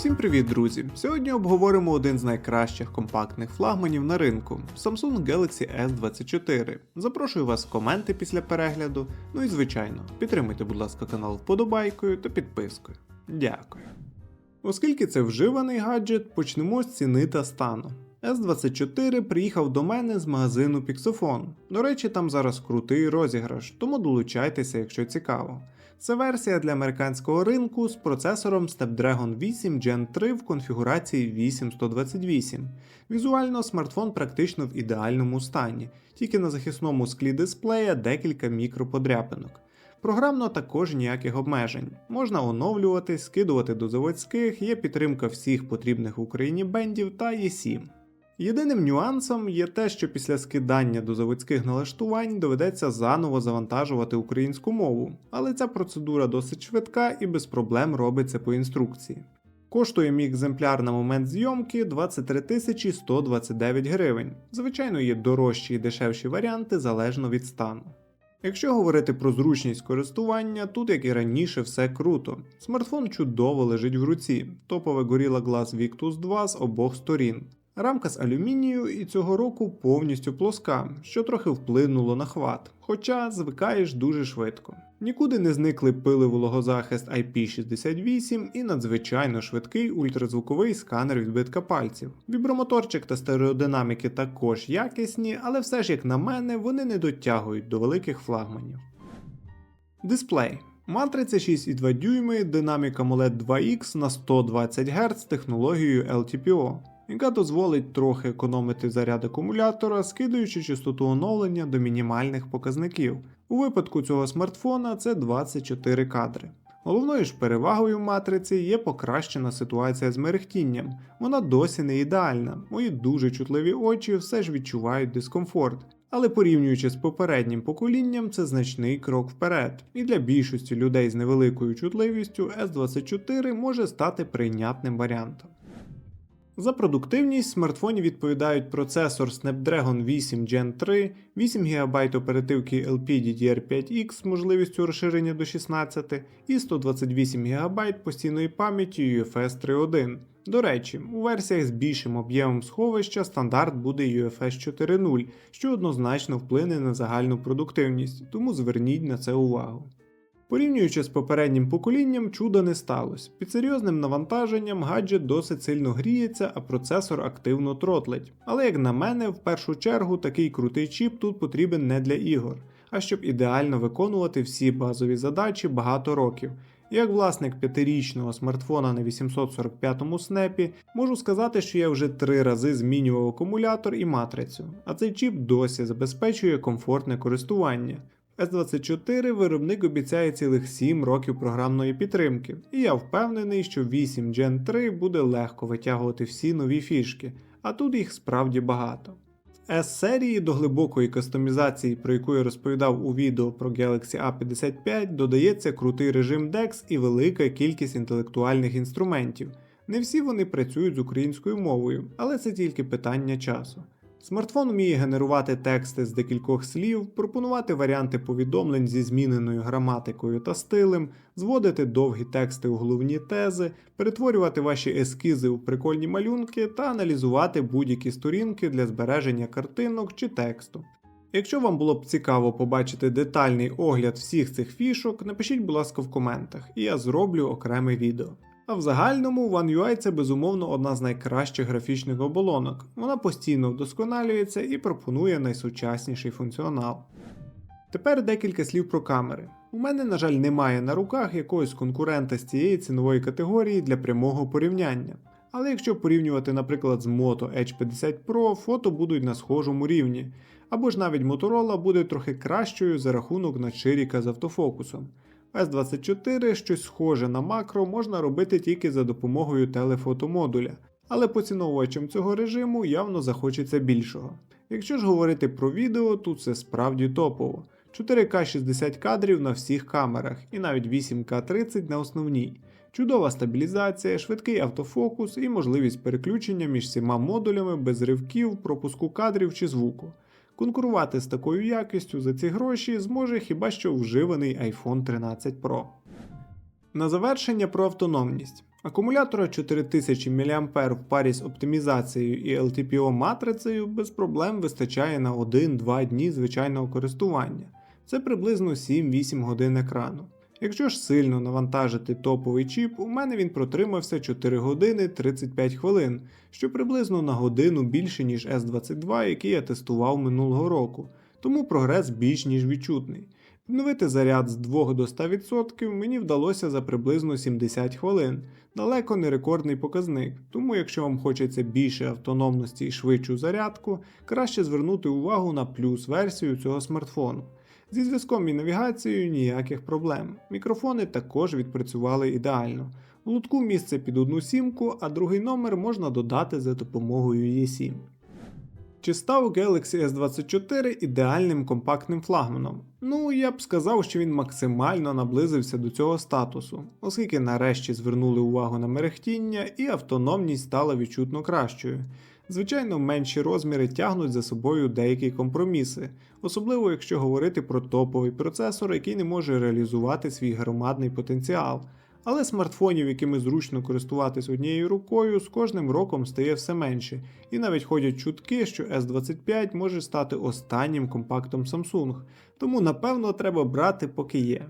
Всім привіт, друзі! Сьогодні обговоримо один з найкращих компактних флагманів на ринку Samsung Galaxy S24. Запрошую вас в коменти після перегляду. Ну і звичайно, підтримуйте, будь ласка, канал вподобайкою та підпискою. Дякую. Оскільки це вживаний гаджет, почнемо з ціни та стану. S24 приїхав до мене з магазину Pixofon. До речі, там зараз крутий розіграш, тому долучайтеся, якщо цікаво. Це версія для американського ринку з процесором Snapdragon 8 Gen 3 в конфігурації 8128. Візуально смартфон практично в ідеальному стані, тільки на захисному склі дисплея декілька мікроподряпинок. Програмно також ніяких обмежень. Можна оновлювати, скидувати до заводських, є підтримка всіх потрібних в Україні бендів та eSIM. Єдиним нюансом є те, що після скидання до заводських налаштувань доведеться заново завантажувати українську мову, але ця процедура досить швидка і без проблем робиться по інструкції. Коштує мій екземпляр на момент зйомки 23 тисячі 129 гривень. Звичайно, є дорожчі і дешевші варіанти залежно від стану. Якщо говорити про зручність користування, тут, як і раніше, все круто. Смартфон чудово лежить в руці, топове Gorilla Glass Victus 2 з обох сторін. Рамка з алюмінію і цього року повністю плоска, що трохи вплинуло на хват, хоча звикаєш дуже швидко. Нікуди не зникли пили вологозахист IP68 і надзвичайно швидкий ультразвуковий сканер відбитка пальців. Вібромоторчик та стереодинаміки також якісні, але все ж як на мене, вони не дотягують до великих флагманів. Дисплей. Матриця 6,2 дюйми, динаміка AMOLED 2X на 120 Гц з технологією LTPO яка дозволить трохи економити заряд акумулятора, скидаючи частоту оновлення до мінімальних показників. У випадку цього смартфона це 24 кадри. Головною ж перевагою матриці є покращена ситуація з мерехтінням. Вона досі не ідеальна, мої дуже чутливі очі все ж відчувають дискомфорт. Але порівнюючи з попереднім поколінням, це значний крок вперед, і для більшості людей з невеликою чутливістю S24 може стати прийнятним варіантом. За продуктивність смартфоні відповідають процесор Snapdragon 8 Gen 3, 8 ГБ оперативки LPDDR5X з можливістю розширення до 16 і 128 ГБ постійної пам'яті UFS 3.1. До речі, у версіях з більшим об'ємом сховища стандарт буде UFS 4.0, що однозначно вплине на загальну продуктивність, тому зверніть на це увагу. Порівнюючи з попереднім поколінням, чуда не сталося. Під серйозним навантаженням гаджет досить сильно гріється, а процесор активно тротлить. Але як на мене, в першу чергу такий крутий чіп тут потрібен не для ігор, а щоб ідеально виконувати всі базові задачі багато років. Як власник п'ятирічного смартфона на 845-му снепі, можу сказати, що я вже три рази змінював акумулятор і матрицю, а цей чіп досі забезпечує комфортне користування. S24 виробник обіцяє цілих 7 років програмної підтримки, і я впевнений, що 8 Gen 3 буде легко витягувати всі нові фішки, а тут їх справді багато. S серії до глибокої кастомізації, про яку я розповідав у відео про Galaxy A55, додається крутий режим DeX і велика кількість інтелектуальних інструментів. Не всі вони працюють з українською мовою, але це тільки питання часу. Смартфон вміє генерувати тексти з декількох слів, пропонувати варіанти повідомлень зі зміненою граматикою та стилем, зводити довгі тексти у головні тези, перетворювати ваші ескізи у прикольні малюнки та аналізувати будь-які сторінки для збереження картинок чи тексту. Якщо вам було б цікаво побачити детальний огляд всіх цих фішок, напишіть, будь ласка, в коментах, і я зроблю окреме відео. А в загальному One UI це безумовно одна з найкращих графічних оболонок. Вона постійно вдосконалюється і пропонує найсучасніший функціонал. Тепер декілька слів про камери. У мене, на жаль, немає на руках якогось конкурента з цієї цінової категорії для прямого порівняння. Але якщо порівнювати, наприклад, з Moto Edge 50 Pro, фото будуть на схожому рівні, або ж навіть Motorola буде трохи кращою за рахунок надширіка з автофокусом. S24 щось схоже на макро можна робити тільки за допомогою телефотомодуля, але поціновувачам цього режиму явно захочеться більшого. Якщо ж говорити про відео, тут це справді топово. 4К 60 кадрів на всіх камерах і навіть 8К 30 на основній. Чудова стабілізація, швидкий автофокус і можливість переключення між всіма модулями без ривків, пропуску кадрів чи звуку. Конкурувати з такою якістю за ці гроші зможе хіба що вживаний iPhone 13 Pro. На завершення про автономність. Акумулятора 4000 мА в парі з оптимізацією і LTPO матрицею без проблем вистачає на 1-2 дні звичайного користування. Це приблизно 7-8 годин екрану. Якщо ж сильно навантажити топовий чіп, у мене він протримався 4 години 35 хвилин, що приблизно на годину більше, ніж S22, який я тестував минулого року, тому прогрес більш ніж відчутний. Відновити заряд з 2 до 100% мені вдалося за приблизно 70 хвилин, далеко не рекордний показник, тому якщо вам хочеться більше автономності і швидшу зарядку, краще звернути увагу на плюс версію цього смартфону. Зі зв'язком і навігацією ніяких проблем. Мікрофони також відпрацювали ідеально. У лутку місце під одну сімку, а другий номер можна додати за допомогою eSIM. Чи став Galaxy S24 ідеальним компактним флагманом? Ну, я б сказав, що він максимально наблизився до цього статусу, оскільки нарешті звернули увагу на мерехтіння і автономність стала відчутно кращою. Звичайно, менші розміри тягнуть за собою деякі компроміси, особливо якщо говорити про топовий процесор, який не може реалізувати свій громадний потенціал. Але смартфонів, якими зручно користуватись однією рукою, з кожним роком стає все менше, і навіть ходять чутки, що S25 може стати останнім компактом Samsung, тому напевно треба брати поки є.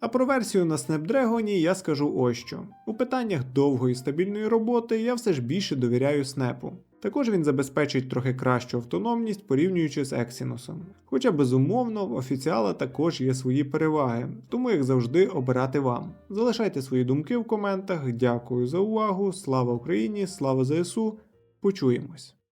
А про версію на Snapdragon я скажу ось що. У питаннях довгої стабільної роботи я все ж більше довіряю Snap. Також він забезпечить трохи кращу автономність порівнюючи з Exynos. Хоча безумовно в офіціала також є свої переваги, тому як завжди обирати вам. Залишайте свої думки в коментах. Дякую за увагу. Слава Україні! Слава ЗСУ! Почуємось!